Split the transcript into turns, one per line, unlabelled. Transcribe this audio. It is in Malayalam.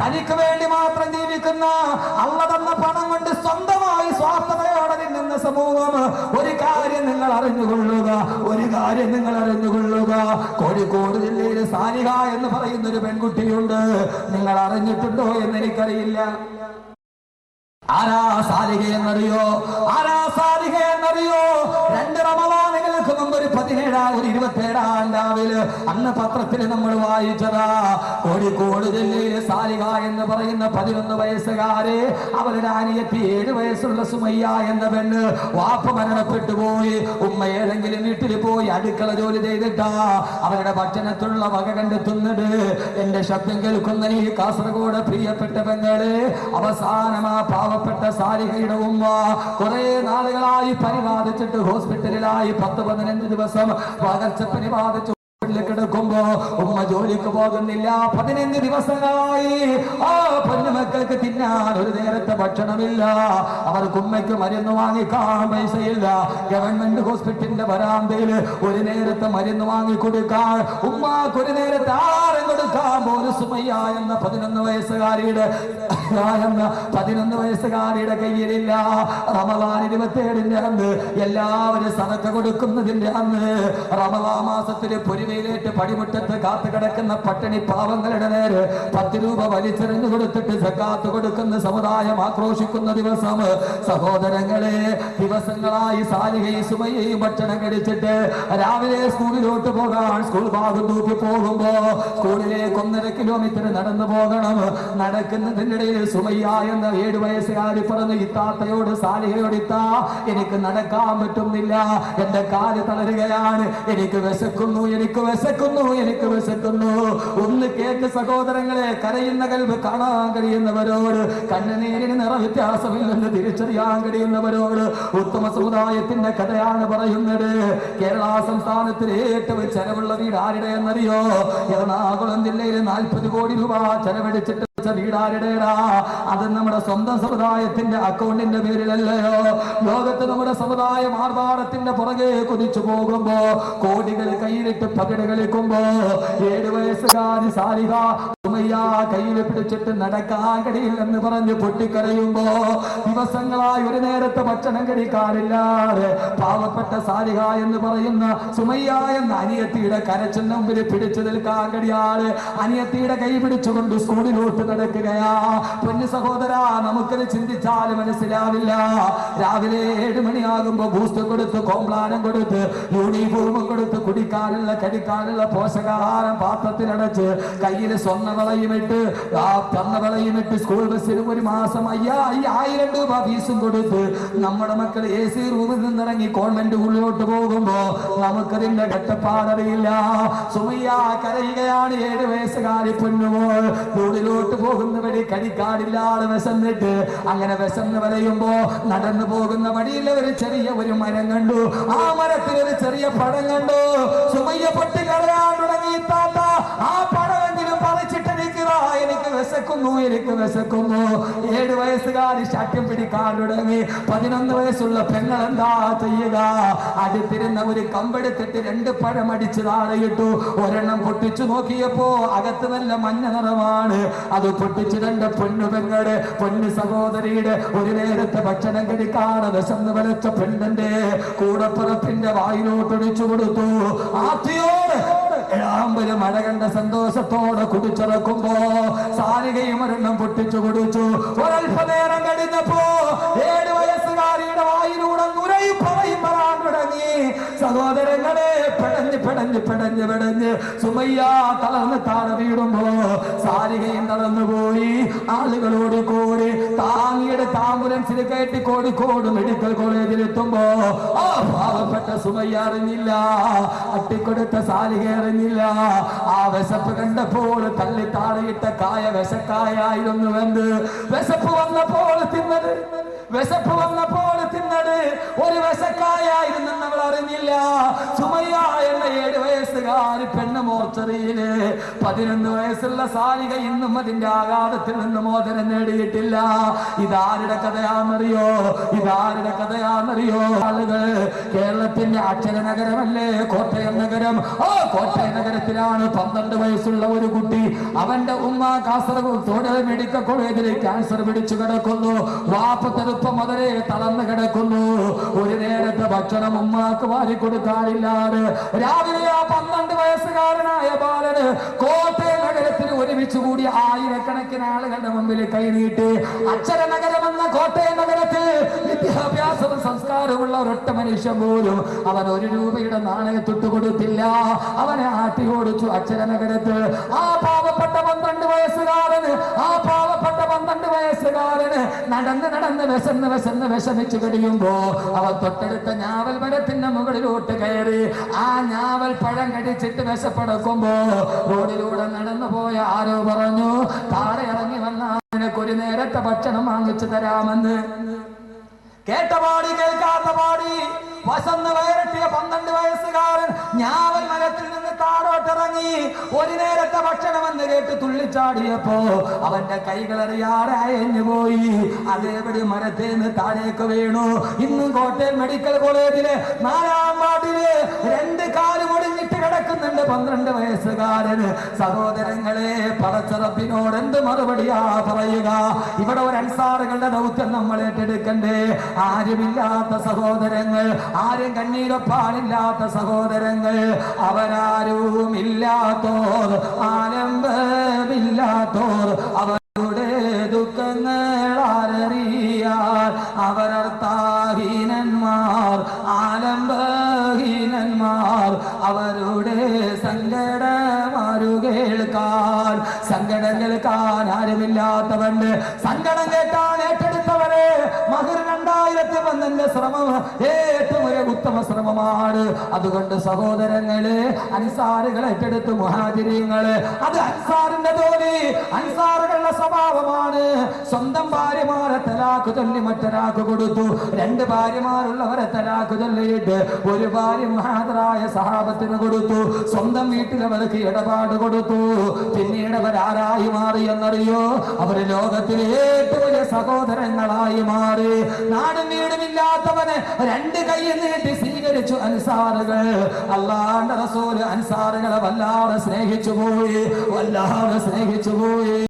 തനിക്ക് വേണ്ടി മാത്രം ജീവിക്കുന്ന അള്ള തന്ന പണം കൊണ്ട് സ്വന്തമായി സ്വാർത്ഥതയോടെ നിന്നുന്ന സമൂഹം ഒരു കാര്യം നിങ്ങൾ അറിഞ്ഞുകൊള്ളുക ഒരു കാര്യം നിങ്ങൾ അറിഞ്ഞുകൊള്ളുക. കോഴിക്കോട് ജില്ലയിൽ സാനിക എന്ന് പറയുന്ന ഒരു പെൺകുട്ടിയുണ്ട്. നിങ്ങൾ അറിഞ്ഞിട്ടുണ്ടോ എന്ന് എനിക്കറിയില്ല ആരാ സാലിക എന്നറിയോ? ആരാ സാലിക എന്നറിയോ? രണ്ട് റമദാനുകൾക്ക് ഏഴാം ഇരുപത്തേഴാം രാവിലെ അന്ന് പത്രത്തിൽ നമ്മൾ വായിച്ചതാ കോഴിക്കോട് ജില്ലയിലെ സാലിക എന്ന് പറയുന്ന പതിനൊന്ന് വയസ്സുകാരെ അവരുടെ അനിയത്തി ഏഴ് വയസ്സുള്ള സുമയ്യ എന്ന പെണ്ണ് വാപ്പ മരണപ്പെട്ടു പോയി. ഉമ്മ ഏതെങ്കിലും വീട്ടിൽ പോയി അടുക്കള ജോലി ചെയ്തിട്ടാ അവരുടെ ഭക്ഷണത്തിലുള്ള വക കണ്ടെത്തുന്നത്. എന്റെ ശബ്ദം കേൾക്കുന്ന ഈ കാസർഗോഡ് പ്രിയപ്പെട്ട പെങ്ങൾ അവസാനം ആ പാവപ്പെട്ട സാലികയുടെ ഉമ്മ കുറെ നാളുകളായി പരിപാലിച്ചിട്ട് ഹോസ്പിറ്റലിലായി പത്ത് പതിനഞ്ച് ദിവസം പകർച്ചപ്പനി ബാധിച്ചു. വീട്ടിൽ കിടക്കുമ്പോ ഉമ്മ ജോലിക്ക് പോകുന്നില്ല. പതിനഞ്ച് ദിവസങ്ങളായി. ആ പൊന്നുമക്കൾക്ക് തിന്നാൻ ഒരു നേരത്തെ ഭക്ഷണമില്ല. അവർക്ക് ഉമ്മയ്ക്ക് മരുന്ന് വാങ്ങിക്കാൻ പൈസയില്ല. ഗവൺമെന്റ് ഹോസ്പിറ്റലിന്റെ വരാന്തയിൽ ഒരു നേരത്തെ മരുന്ന് വാങ്ങി കൊടുക്കാൻ ഉമ്മാക്ക് ഒരു നേരത്തെ ആരും കൊടുക്കാൻ പോലും സുമയ്യ എന്ന പതിനൊന്ന് വയസ്സുകാരിയുടെ എന്ന പതിനൊന്ന് വയസ്സുകാരിയുടെ കയ്യിലില്ല. റമദാൻ ഇരുപത്തേഴിന്റെ അന്ന് എല്ലാവരും സതക്ക കൊടുക്കുന്നതിന്റെ അന്ന് മാസത്തിലെ മാസത്തിൽ പൊരുവയിലേറ്റ് പടിമുറ്റത്ത് കാത്തു കിടക്കുന്ന പട്ടിണി പാവങ്ങളുടെ നേരെ പത്ത് രൂപ വലിച്ചെറിഞ്ഞു കൊടുത്തിട്ട് സക്കാത്ത് കൊടുക്കുന്ന സമുദായം ആക്രോശിക്കുന്ന ദിവസം സഹോദരങ്ങളെ ദിവസങ്ങളായി സാലികയും സുമയ്യയും ഭക്ഷണം കഴിച്ചിട്ട് രാവിലെ സ്കൂളിലോട്ട് പോകാൻ സ്കൂൾ ഭാഗം തൂക്കി പോകുമ്പോ സ്കൂളിലേക്ക് ഒന്നര കിലോമീറ്റർ നടന്നു പോകണം. നടക്കുന്നതിനിടയിൽ സുമയ്യ എന്ന ഏഴു വയസ്സുകാരി പറഞ്ഞു ഇത്താത്തയോട് സാലിഹയോട് ഇത്താ എനിക്ക് നടക്കാൻ പറ്റുന്നില്ല. എന്റെ കാൽ തളരുകയാണ്. എനിക്ക് വിശക്കുന്നു എനിക്ക് വിശക്കുന്നു എനിക്ക് വിശക്കുന്നു. ഒന്ന് കേട്ട് സഹോദരങ്ങളെ കരയുന്ന കൽവ് കാണാൻ കഴിയുന്നവരോട് കണ്ണുനീരിന് നിറ വ്യത്യാസമില്ലെന്ന് തിരിച്ചറിയാൻ കഴിയുന്നവരോട് ഉത്തമ സമുദായത്തിന്റെ കഥയാണ് പറയുന്നത്. കേരള സംസ്ഥാനത്തിൽ ഏറ്റവും ചെലവുള്ള വീട് ആരുടെ എന്നറിയോ? എറണാകുളം ജില്ലയിൽ നാൽപ്പത് കോടി രൂപ ചെലവഴിച്ചിട്ട് അത് നമ്മുടെ സ്വന്തം സമുദായത്തിന്റെ അക്കൗണ്ടിന്റെ പേരിലല്ലയോ? ലോകത്ത് നമ്മുടെ സമുദായ ആർഭാടത്തിന്റെ പുറകെ കുതിച്ചു പോകുമ്പോ കോടികൾ കയ്യിലിട്ട് പകിട് കളിക്കുമ്പോ ഏഴ് വയസ്സുകാരി ഉമ്മയ്യ കയ്യിൽ പിടിച്ചിട്ട് നടക്കാൻ കഴിയില്ലെന്ന് പറഞ്ഞ് പൊട്ടിക്കരയുമ്പോ ദിവസങ്ങളായി ഒരു നേരത്തെ ഭക്ഷണം കഴിക്കാറില്ലാതെ പാവപ്പെട്ട സാരിക എന്ന് പറയുന്ന സുമയ്യ എന്ന അനിയത്തിയുടെ കരച്ചിന് മുമ്പിൽ പിടിച്ചു നിൽക്കാൻ കഴിയാതെ അനിയത്തിയുടെ കൈ പിടിച്ചുകൊണ്ട് സ്കൂളിലോട്ട് നടക്കുകയാ. പൊന്നു സഹോദര നമുക്കത് ചിന്തിച്ചാൽ മനസ്സിലാവില്ല. രാവിലെ ഏഴ് മണിയാകുമ്പോ ബൂസ്റ്റ് കൊടുത്ത് കോംപ്ലാനം കൊടുത്ത് യൂണിഫോമും കൊടുത്ത് കുടിക്കാനുള്ള കടിക്കാനുള്ള പോഷകാഹാരം പാത്രത്തിലടച്ച് കയ്യിൽ സ്വർണ വളയും ഇട്ട് ആ തന്ന വളയും ഇട്ട് സ്കൂൾ ബസ്സിന് ഒരു മാസം അയ്യാ ആയിരം രൂപ ഫീസും കൊടുത്ത് നമ്മുടെ മക്കൾ എ സി റൂമിൽ നിന്നിറങ്ങി കോൺവെന്റ് ഉള്ളിലോട്ട് പോകുമ്പോ നമുക്കതിന്റെ ഘട്ടപ്പാടറിയില്ല. സുമയ്യ കരയുകയാണ് ഏഴ് വയസ്സുകാരി പൊന്നുമോൾ. സ്കൂളിലോട്ട് പോകുന്ന വഴി കടിക്കാടില്ലാതെ വിശന്നിട്ട് അങ്ങനെ വിശന്ന് വലയുമ്പോ നടന്നു പോകുന്ന വഴിയിൽ ഒരു ചെറിയ ഒരു മരം കണ്ടു. ആ മരത്തിൽ ഒരു ചെറിയ പടം കണ്ടു. സുമയ്യ പൊട്ടി കളയാൻ തുടങ്ങി താത്ത. ആ എനിക്ക് വിശക്കുന്നു എനിക്ക് വിശക്കുന്നു. ഏഴ് വയസ്സുകാരി ശാഠ്യം പിടിക്കാൻ തുടങ്ങി. പതിനൊന്ന് വയസ്സുള്ള പെങ്ങൾ എന്താ ചെയ്യുക? അടുത്തിരുന്ന ഒരു കമ്പെടുത്തിട്ട് രണ്ട് പഴം അടിച്ച് താഴെയിട്ടു ഒരെണ്ണം പൊട്ടിച്ചു നോക്കിയപ്പോ അകത്ത് നല്ല മഞ്ഞ നിറമാണ്. അത് പൊട്ടിച്ച് രണ്ട് പൊന്നു പെങ്ങളുടെ പൊന്നു സഹോദരിയുടെ ഒരു നേരത്തെ ഭക്ഷണം കഴിക്കാതെ വിശന്ന് വലച്ച പെണ്ണന്റെ കൂടപ്പുറത്തിന്റെ വായിലോട്ടൊടിച്ചു കൊടുത്തു. ആത്തിയോട് ഏഴാമ്പൽ മഴ കണ്ട സന്തോഷത്തോടെ കുടിച്ചിറക്കുമ്പോ സാരികയും ഒരെണ്ണം പൊട്ടിച്ചു കുടിച്ചു ഒരൽപ്പനേരം കഴിഞ്ഞപ്പോ ഏഴ് വായിലൂടെ പറയും പറയാൻ തുടങ്ങി സഹോദരങ്ങളെ പിടഞ്ഞ് പിടഞ്ഞ് പിടഞ്ഞ് പിടഞ്ഞ് സുമയ്യ തളർന്ന് താഴെ വീടുമ്പോ സാരികയും തളർന്നു പോയി. ആളുകളോട് കൂടി താങ്ങിയുടെ ആംബുലൻസിൽ കയറ്റി കോഴിക്കോട് മെഡിക്കൽ കോളേജിൽ എത്തുമ്പോ ആ പാവപ്പെട്ട സുമയ്യ അറിഞ്ഞില്ല. അട്ടിക്കൊടുത്ത സാലിക അറിഞ്ഞില്ല. ആ വിശപ്പ് കണ്ടപ്പോൾ തള്ളി താഴെയിട്ട കായ വിശക്കായായിരുന്നു എന്ത് വിശപ്പ് വന്നപ്പോൾ തിന്നത്. വിശപ്പ് വന്നപ്പോൾ തിന്നത് ഒരു വിശക്കായായിരുന്നു നമ്മൾ അറിഞ്ഞില്ല. സുമയ്യ എന്ന ഏഴ് വയസ്സുകാരി പെണ്ണ് മോർച്ചറിയിൽ. പതിനൊന്ന് വയസ്സുള്ള സാരിക ഇന്നും അതിന്റെ ആഘാതത്തിൽ നിന്ന് മോചനം നേടിയിട്ടില്ല. ഇതാരുടെ കഥയാണെന്നറിയോ? ഇതാരുടെ കഥയാണെന്നറിയോ? ആളുകൾ കേരളത്തിന്റെ അക്ഷര നഗരമല്ലേ? കോട്ടയം നഗരം. ഓ കോട്ടയം നഗരത്തിലാണ് പന്ത്രണ്ട് വയസ്സുള്ള ഒരു കുട്ടി. അവന്റെ ഉമ്മ കാസർഗോഡ് മെഡിക്കൽ കോളേജിൽ ക്യാൻസർ പിടിച്ചു കിടക്കുന്നു. വാപ്പ തെറുപ്പം മുതലേ തളർന്നു കിടക്കുന്നു. ഒരു നേരത്തെ ഭക്ഷണം ഉമ്മാക്ക് വാരി കൊടുക്കാനില്ലാതെ രാവിലെ ആ പന്ത്രണ്ട് വയസ്സുകാരനായ ബാലന് കോട്ടയം നഗരത്തിൽ ഒരുമിച്ച് കൂടി ആയിരക്കണക്കിന് ആളുകളുടെ മുമ്പിൽ കൈനീട്ടി അക്ഷര എന്ന കോട്ടയം നഗരത്തിൽ വിദ്യാഭ്യാസവും സംസ്കാരമുള്ള ഒരൊറ്റ മനുഷ്യൻ പോലും അവൻ ഒരു രൂപയുടെ നാണയം കൊടുത്തില്ല. അവനെ ആട്ടി ഓടിച്ചു അക്ഷര നഗരത്തിൽ. ആ പാവപ്പെട്ട പന്ത്രണ്ട് വയസ്സുകാരന് ആ പന്ത്രണ്ട് വയസ്സുകാരന് നടന്ന് നടന്ന് വിശന്ന് വിശന്ന് വിഷമിച്ചു കഴിയുമ്പോ അവൻ തൊട്ടടുത്ത ഞാവൽ മരത്തിന്റെ മുകളിലോട്ട് കയറി ആ ഞാവൽ പഴം കടിച്ചിട്ട് വിശപ്പടക്കുമ്പോ റോഡിലൂടെ നടന്നു പോയ ആരോ പറഞ്ഞു താഴെ ഇറങ്ങി വന്ന ഒരു നേരത്തെ ഭക്ഷണം വാങ്ങിച്ചു തരാമെന്ന്. കേട്ട പാടി കേൾക്കാത്ത പാടി വസന്ന് വയറട്ടിയ പന്ത്രണ്ട് വയസ്സുകാരൻ ഞാവൽ മരത്തിൽ നിന്ന് താഴോട്ടിറങ്ങി ഒരു നേരത്തെ ഭക്ഷണം എന്ന് കേട്ട് തുള്ളിച്ചാടിയപ്പോ അവന്റെ കൈകളറിയാതെ അയഞ്ഞു പോയി. അതേപടി മരത്തിൽ നിന്ന് താഴേക്ക് വീണു. ഇന്നും കോട്ടയം മെഡിക്കൽ കോളേജിലെ നാലാം വാർഡിൽ രണ്ട് മുടിഞ്ഞിട്ട് കിടക്കുന്നുണ്ട് പന്ത്രണ്ട് വയസ്സുകാരന് സഹോദരങ്ങളെ പടച്ചറപ്പിനോട് എന്ത് മറുപടിയാ പറയുക? ഇവിടെ ഒരു അൻസാറുകളുടെ ദൗത്യം നമ്മൾ ഏറ്റെടുക്കണ്ടേ. ആരുമില്ലാത്ത സഹോദരങ്ങൾ ആരും കണ്ണീരൊപ്പാനില്ലാത്ത സഹോദരങ്ങൾ. അവരാരും ഇല്ലാത്തോർ ആലംബമില്ലാത്തോർ. അവരുടെ ദുഃഖങ്ങൾ അവരർത്താഹീനന്മാർ ആലംബഹീനന്മാർ. അവരുടെ കേൾക്കാൻ ആരുമില്ലാത്തവണ്ട് സങ്കടം കേട്ടാൻ ഏറ്റെടുത്തവരെ മകർ രണ്ടായിരത്തി പന്ത്രണ്ട് ശ്രമം ഏറ്റവും ഒരു ശ്രമമാണ്. അതുകൊണ്ട് സഹോദരങ്ങളെ അൻസാറുകൾ ഏറ്റെടുത്ത് മുഹാചര്യങ്ങൾ അത് അൻസാറിന്റെ ജോലി. അൻസാറുകളുടെ സ്വഭാവമാണ്. സ്വന്തം ഭാര്യമാരെ തലാക്ക് ചൊല്ലി മറ്റൊരാൾക്ക് കൊടുത്തു. രണ്ട് ഭാര്യമാരുള്ളവരെ തലാക്ക് ചൊല്ലിയിട്ട് ഒരു ഭാര്യ മഹാതരായ സഹാബത്തിന് കൊടുത്തു. സ്വന്തം വീട്ടിൽ അവർക്ക് ഇടപാട് കൊടുത്തു. പിന്നീട് അവർ ആരായി മാറി എന്നറിയോ? അവർ ലോകത്തിലെ ഏറ്റവും വലിയ സഹോദരങ്ങളായി മാറി. നാടും വീടുമില്ലാത്തവന് രണ്ട് കൈ നീട്ടി സ്വീകരിച്ചു അൻസാറുകൾ അല്ലാണ്ട് റസൂൽ അൻസാറുകളെ വല്ലാതെ സ്നേഹിച്ചു പോയി വല്ലാതെ സ്നേഹിച്ചു പോയി